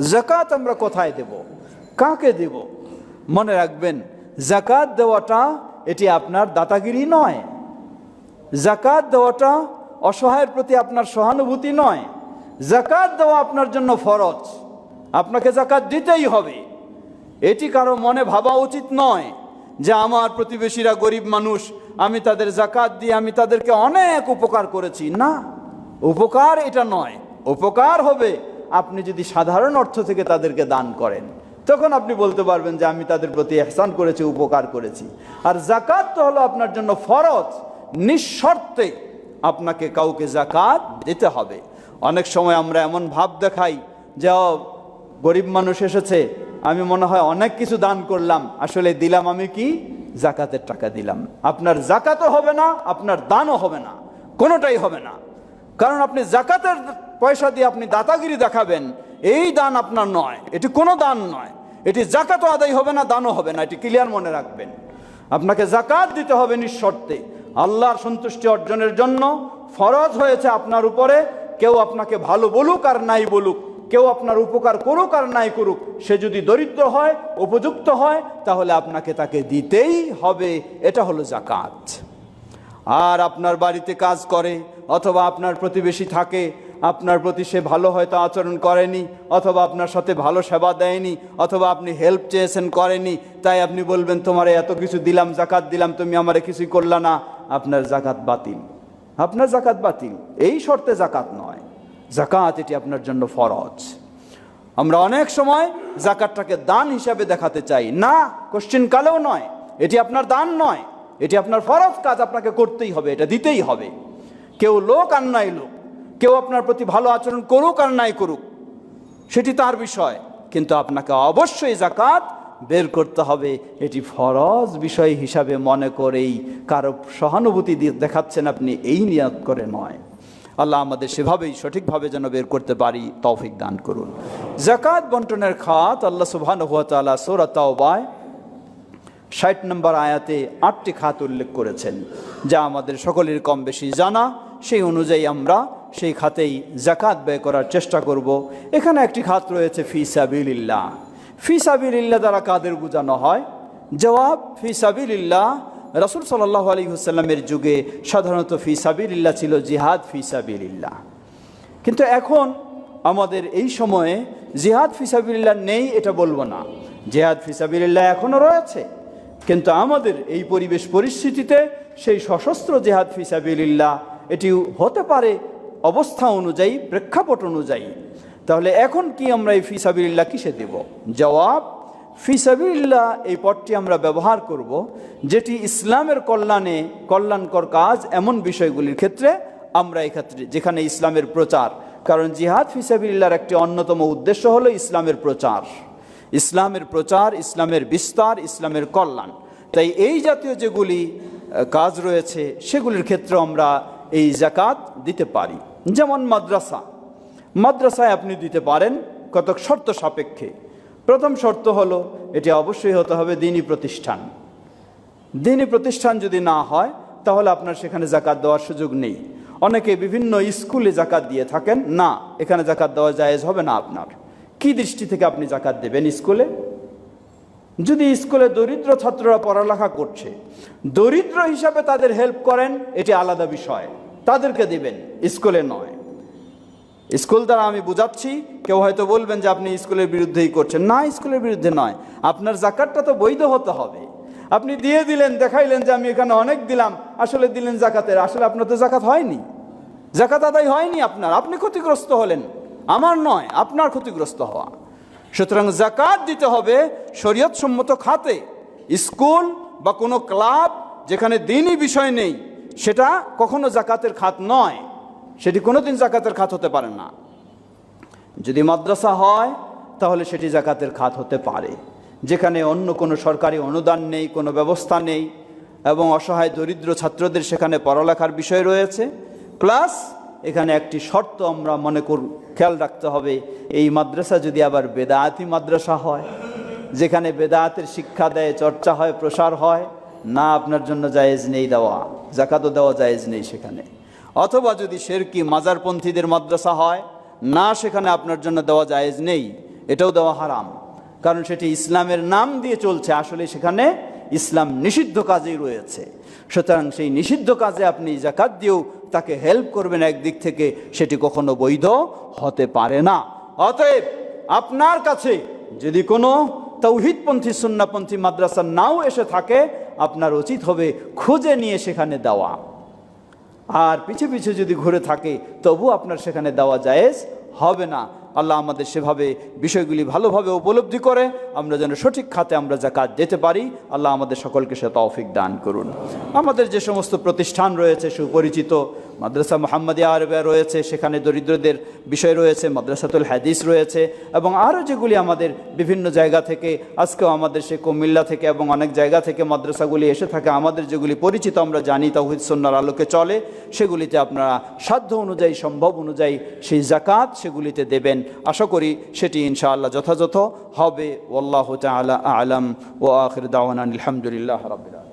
জাকাত আমরা কোথায় দেব? কাকে দেব? মনে রাখবেন, জাকাত দেওয়াটা এটি আপনার দাতাগিরি নয়। জাকাত দেওয়াটা অসহায়ের প্রতি আপনার সহানুভূতি নয়। জাকাত দেওয়া আপনার জন্য ফরজ। আপনাকে জাকাত দিতেই হবে। এটি কারও মনে ভাবা উচিত নয় যে আমার প্রতিবেশীরা গরিব মানুষ, আমি তাদের জাকাত দিয়ে আমি তাদেরকে অনেক উপকার করেছি। না, উপকার এটা নয়। উপকার হবে আপনি যদি সাধারণ অর্থ থেকে তাদেরকে দান করেন, তখন আপনি বলতে পারবেন যে আমি তাদের প্রতি এহসান করেছি, উপকার করেছি। আর জাকাত তো হলো আপনার জন্য ফরজ, নিঃশর্তে আপনাকে কাউকে জাকাত দিতে হবে। অনেক সময় আমরা এমন ভাব দেখাই যে গরিব মানুষ এসেছে, আমি মনে হয় অনেক কিছু দান করলাম, আসলে দিলাম আমি কি? জাকাতের টাকা দিলাম। আপনার জাকাতও হবে না, আপনার দানও হবে না, কোনোটাই হবে না। কারণ আপনি জাকাতের পয়সা দিয়ে আপনি দাতাগিরি দেখাবেন, এই দান আপনার নয়। এটি কোনো দান নয়। এটি জাকাতও আদায় হবে না, দানও হবে না। এটি ক্লিয়ার মনে রাখবেন। আপনাকে জাকাত দিতে হবে নিঃশর্তে। আল্লাহর সন্তুষ্টি অর্জনের জন্য ফরজ হয়েছে আপনার উপরে। কেউ আপনাকে ভালো বলুক আর নাই বলুক, কেউ আপনার উপকার করুক আর নাই করুক, সে যদি দরিদ্র হয়, উপযুক্ত হয়, তাহলে আপনাকে তাকে দিতেই হবে। এটা হলো জাকাত। আর আপনার বাড়িতে কাজ করে, অথবা আপনার প্রতিবেশী থাকে, আপনার প্রতি সে ভালো হয়তো আচরণ করেনি, অথবা আপনার সাথে ভালো সেবা দেয়নি, অথবা আপনি হেল্প চেয়েছেন করেনি, তাই আপনি বলবেন, তোমার এত কিছু দিলাম, জাকাত দিলাম, তুমি আমারে কিছুই করলা না। আপনার জাকাত বাতিল। আপনার জাকাত বাতিল। এই শর্তে জাকাত নয়। জাকাত এটি আপনার জন্য ফরজ। আমরা অনেক সময় জাকাতটাকে দান হিসাবে দেখাতে চাই। না কোশ্চিন কালেও নয়। এটি আপনার দান নয়। এটি আপনার ফরজ কাজ, আপনাকে করতেই হবে, এটা দিতেই হবে। কেউ লোক আর নাই লোক, কেউ আপনার প্রতি ভালো আচরণ করুক আর নাই করুক, সেটি তার বিষয়, কিন্তু আপনাকে অবশ্যই জাকাত বের করতে হবে। এটি ফরজ বিষয় হিসাবে মনে করেই কারও সহানুভূতি দেখাচ্ছেন আপনি, এই নিয়ত করে নয়। আল্লাহ আমাদের সেভাবেই সঠিকভাবে যেন বের করতে পারি, তৌফিক দান করুন। জাকাত বন্টনের খাত আল্লাহ সুবহান হুয়া তাআলা সূরা তাওবায় ষাট নম্বর আয়াতে আটটি খাত উল্লেখ করেছেন, যা আমাদের সকলের কম বেশি জানা। সেই অনুযায়ী আমরা সেই খাতেই জাকাত ব্যয় করার চেষ্টা করব। এখানে একটি খাত রয়েছে, ফি সাবিলিল্লাহ। ফি সাবিলিল্লাহ দ্বারা কাদের বোঝানো হয়? জবাব, ফি সাবিলিল্লাহ, রাসুল সাল্লাহ আলী হুসাল্লামের যুগে সাধারণত ফি সাবিলিল্লাহ ছিল জিহাদ ফি সাবিলিল্লাহ। কিন্তু এখন আমাদের এই সময়ে জিহাদ ফিসাবিল্লাহ নেই, এটা বলব না। জিহাদ ফিসাবিল্লাহ এখনও রয়েছে। কিন্তু আমাদের এই পরিবেশ পরিস্থিতিতে সেই সশস্ত্র জেহাদ ফিসাবিল্লাহ এটি হতে পারে অবস্থা অনুযায়ী, প্রেক্ষাপট অনুযায়ী। তাহলে এখন কি আমরা এই ফিসাবিল্লাহ কিসে দেব? জবাব ফিসাবিল্লাহ এই পদটি আমরা ব্যবহার করব, যেটি ইসলামের কল্যাণে কল্যাণকর কাজ এমন বিষয়গুলির ক্ষেত্রে আমরা এক্ষেত্রে, যেখানে ইসলামের প্রচার। কারণ জিহাদ ফিসাবিল্লার একটি অন্যতম উদ্দেশ্য হলো ইসলামের প্রচার। ইসলামের প্রচার, ইসলামের বিস্তার, ইসলামের কল্যাণ। তাই এই জাতীয় যেগুলি কাজ রয়েছে, সেগুলির ক্ষেত্রে আমরা এই জাকাত দিতে পারি। যেমন মাদ্রাসা। মাদ্রাসায় আপনি দিতে পারেন কতক শর্ত সাপেক্ষে। প্রথম শর্ত হলো, এটি অবশ্যই হতে হবে দিনই প্রতিষ্ঠান। দিনই প্রতিষ্ঠান যদি না হয়, তাহলে আপনার সেখানে জাকাত দেওয়ার সুযোগ নেই। অনেকে বিভিন্ন স্কুলে জাকাত দিয়ে থাকেন। না, এখানে জাকাত দেওয়া জায়েজ হবে না আপনার। কি দৃষ্টি থেকে আপনি জাকাত দেবেন স্কুলে? যদি স্কুলে দরিদ্র ছাত্ররা পড়ালেখা করছে, দরিদ্র হিসাবে তাদের হেল্প করেন, এটি আলাদা বিষয়। তাদেরকে দিবেন, স্কুলে নয়। স্কুল দ্বারা আমি বুঝাচ্ছি, কেউ হয়তো বলবেন যে আপনি স্কুলের বিরুদ্ধেই করছেন। না, স্কুলের বিরুদ্ধে নয়। আপনার জাকাতটা তো বৈধ হতে হবে। আপনি দিয়ে দিলেন, দেখাইলেন যে আমি এখানে অনেক দিলাম, আসলে দিলেন জাকাতের। আসলে আপনার তো জাকাত হয়নি। জাকাত আদায় হয়নি আপনার। আপনি ক্ষতিগ্রস্ত হলেন। আমার নয়, আপনার ক্ষতিগ্রস্ত হওয়া। সুতরাং জাকাত দিতে হবে শরীয়তসম্মত খাতে। স্কুল বা কোনো ক্লাব যেখানে দিনই বিষয় নেই, সেটা কখনো জাকাতের খাত নয়। সেটি কোনোদিন জাকাতের খাত হতে পারে না। যদি মাদ্রাসা হয়, তাহলে সেটি জাকাতের খাত হতে পারে। যেখানে অন্য কোনো সরকারি অনুদান নেই, কোনো ব্যবস্থা নেই, এবং অসহায় দরিদ্র ছাত্রদের সেখানে পড়ালেখার বিষয় রয়েছে। প্লাস এখানে একটি শর্ত আমরা মনে কর, খেয়াল রাখতে হবে। এই মাদ্রাসা যদি আবার বেদায়াতি মাদ্রাসা হয়, যেখানে বেদায়াতের শিক্ষা দেয়, চর্চা হয়, প্রসার হয়, না আপনার জন্য জায়েজ নেই দেওয়া জাকাতও দেওয়া জায়েজ নেই সেখানে। অথবা যদি শেরকি মাজারপন্থীদের মাদ্রাসা হয়, না সেখানে আপনার জন্য দেওয়া জায়েজ নেই, এটাও দেওয়া হারাম। কারণ সেটি ইসলামের নাম দিয়ে চলছে, আসলে সেখানে ইসলাম নিষিদ্ধ কাজেই রয়েছে। সুতরাং সেই নিষিদ্ধ কাজে আপনি জাকাত দিয়েও তাকে হেল্প করবেন একদিক থেকে, সেটি কখনো বৈধ হতে পারে না। অতএব আপনার কাছে যদি কোনো তৌহিদপন্থী সুন্নাপন্থী মাদ্রাসা নাও এসে থাকে, আপনার উচিত হবে খুঁজে নিয়ে সেখানে দেওয়া। আর পিছে পিছে যদি ঘুরে থাকে তবু আপনার সেখানে দেওয়া জায়েজ হবে না। আল্লাহ আমাদের সেভাবে বিষয়গুলি ভালোভাবে উপলব্ধি করে, আমরা যেন সঠিক খাতে আমরা কাজ দিতে পারি, আল্লাহ আমাদের সকলকে সে তৌফিক দান করুন। আমাদের যে সমস্ত প্রতিষ্ঠান রয়েছে, সুপরিচিত, মাদ্রাসা মোহাম্মদিয়া আরবিয়া রয়েছে, সেখানে দরিদ্রদের বিষয় রয়েছে, মাদ্রাসাতুল হাদিস রয়েছে, এবং আরও যেগুলি আমাদের বিভিন্ন জায়গা থেকে, আজকেও আমাদের সে কুমিল্লা থেকে এবং অনেক জায়গা থেকে মাদ্রাসাগুলি এসে থাকে, আমাদের যেগুলি পরিচিত আমরা জানি, তৌহিদ সন্ন্যার আলোকে চলে, সেগুলিতে আপনারা সাধ্য অনুযায়ী, সম্ভব অনুযায়ী সেই জাকাত সেগুলিতে দেবেন। আশা করি সেটি ইনশাআল্লাহ যথাযথ হবে। ওল্লাহ তালা আলম। ও আখির দাওয়ান আলহামদুলিল্লাহ রবিল